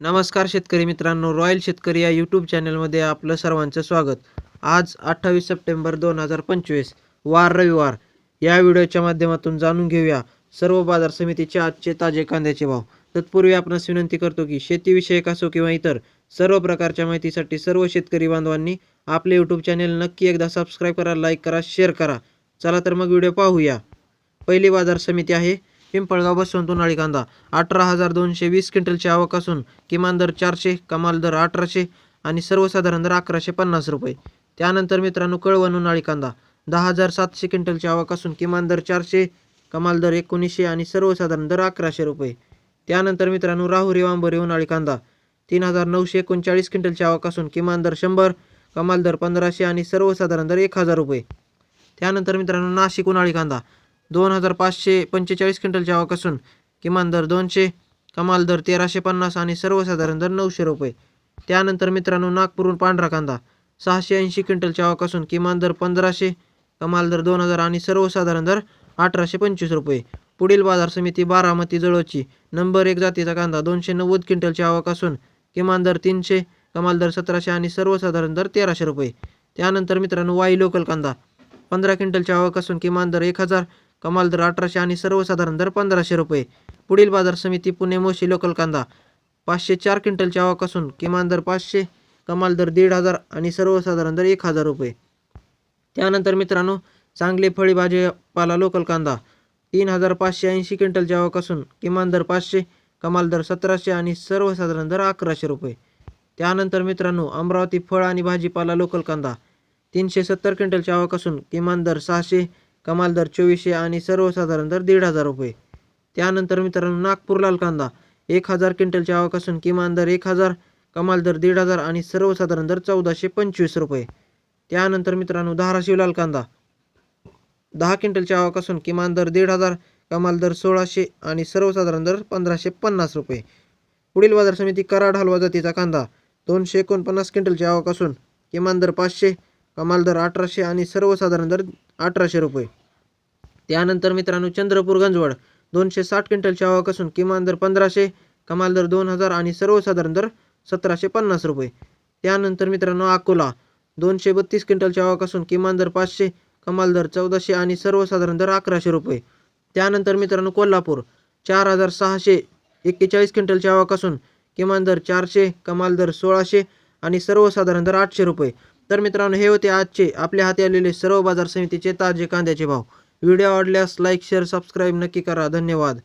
नमस्कार शेतकरी मित्रांनो रॉयल शेतकरी या यूट्यूब चॅनलमध्ये आपलं सर्वांचं स्वागत. आज अठ्ठावीस सप्टेंबर दोन हजार पंचवीस वार रविवार. या व्हिडिओच्या माध्यमातून जाणून घेऊया सर्व बाजार समितीचे आजचे ताजे कांद्याचे भाव. तत्पूर्वी आपणास विनंती करतो की शेतीविषयक असो किंवा इतर सर्व प्रकारच्या माहितीसाठी सर्व शेतकरी बांधवांनी आपले यूट्यूब चॅनेल नक्की एकदा सबस्क्राईब करा लाईक करा शेअर करा. चला तर मग व्हिडिओ पाहूया. पहिली बाजार समिती आहे पिंपळगाव बसवंत उन्हाळी कांदा. अठरा हजार दोनशे वीस क्विंटलची आवक असून किमान दर चारशे कमाल दर अठराशे आणि सर्वसाधारण दर अकराशे पन्नास रुपये. त्यानंतर मित्रांनो कळवण उन्हाळी कांदा. दहा हजार सातशे क्विंटलची आवक असून किमान दर चारशे कमाल दर एकोणीसशे आणि सर्वसाधारण दर अकराशे रुपये. त्यानंतर मित्रांनो राहुरी वांबोरी उन्हाळी कांदा. तीन हजार नऊशे एकोणचाळीस क्विंटलची आवक असून किमान दर शंभर कमाल दर पंधराशे आणि सर्वसाधारण दर एक हजार रुपये. त्यानंतर मित्रांनो नाशिक उन्हाळी कांदा. दोन हजार पाचशे पंचेचाळीस क्विंटलची आवक असून किमान दर दोनशे कमाल दर तेराशे पन्नास आणि सर्वसाधारण दर नऊशे रुपये. त्यानंतर मित्रांनो नागपूरहून पांढरा कांदा सहाशे ऐंशी क्विंटल आवक असून किमान दर पंधराशे कमाल दर दोन हजार आणि सर्वसाधारण दर अठराशे पंचवीस रुपये. पुढील बाजार समिती बारामती जवळची नंबर एक जातीचा कांदा दोनशे नव्वद क्विंटलची आवक असून किमान दर तीनशे कमाल दर सतराशे आणि सर्वसाधारण दर तेराशे रुपये. त्यानंतर मित्रांनो वाई लोकल कांदा पंधरा क्विंटलची आवक असून किमान दर एक हजार कमाल दर अठराशे आणि सर्वसाधारण दर पंधराशे रुपये. पुढील बाजार समिती पुणे मोशी लोकल कांदा. पाचशे चार क्विंटलची आवक असून किमान दर पाचशे कमाल दर दीड हजार आणि सर्वसाधारण दर एक हजार रुपये. त्यानंतर मित्रांनो चांगले फळी भाजीपाला लोकल कांदा. तीन हजार पाचशे ऐंशी क्विंटलची आवक असून किमान दर पाचशे कमाल दर सतराशे आणि सर्वसाधारण दर अकराशे रुपये. त्यानंतर मित्रांनो अमरावती फळ आणि भाजीपाला लोकल कांदा. तीनशे सत्तर क्विंटलची आवक असून किमान दर सहाशे कमाल दर चोवीसशे आणि सर्वसाधारण दर दीड हजार रुपये. त्यानंतर मित्रांनो नागपूर लाल कांदा. एक हजार क्विंटलच्या आवक असून किमान दर एक हजार कमाल दर दीड हजार आणि सर्वसाधारण दर चौदाशे पंचवीस रुपये. त्यानंतर मित्रांनो धाराशिव लाल कांदा. दहा क्विंटलच्या आवक असून किमान दर दीड हजार कमाल दर सोळाशे आणि सर्वसाधारण दर पंधराशे पन्नास रुपये. पुढील बाजार समिती कराड हलवा जातीचा कांदा. दोनशे एकोणपन्नास क्विंटलची आवक असून किमान दर पाचशे कमाल दर अठराशे आणि सर्वसाधारण दर अठराशे रुपये. त्यानंतर मित्रांनो चंद्रपूर गंजवड दोनशे साठ क्विंटलची आवक असून किमान दर पंधराशे कमाल दर दोन हजार आणि सर्वसाधारण दर सतराशे पन्नास रुपये. त्यानंतर मित्रांनो अकोला दोनशे बत्तीस क्विंटलची आवक असून किमान दर पाचशे कमाल दर चौदाशे आणि सर्वसाधारण दर अकराशे रुपये. त्यानंतर मित्रांनो कोल्हापूर चार हजार सहाशे एक्केचाळीस क्विंटलची आवक असून किमान दर चारशे कमाल दर सोळाशे आणि सर्वसाधारण दर आठशे रुपये. तर मित्रांनो हे होते आजचे आपल्या हाती आलेले सर्व बाजार समितीचे ताजे कांद्याचे भाव. व्हिडिओ आवडल्यास लाईक शेअर सबस्क्राईब नक्की करा. धन्यवाद.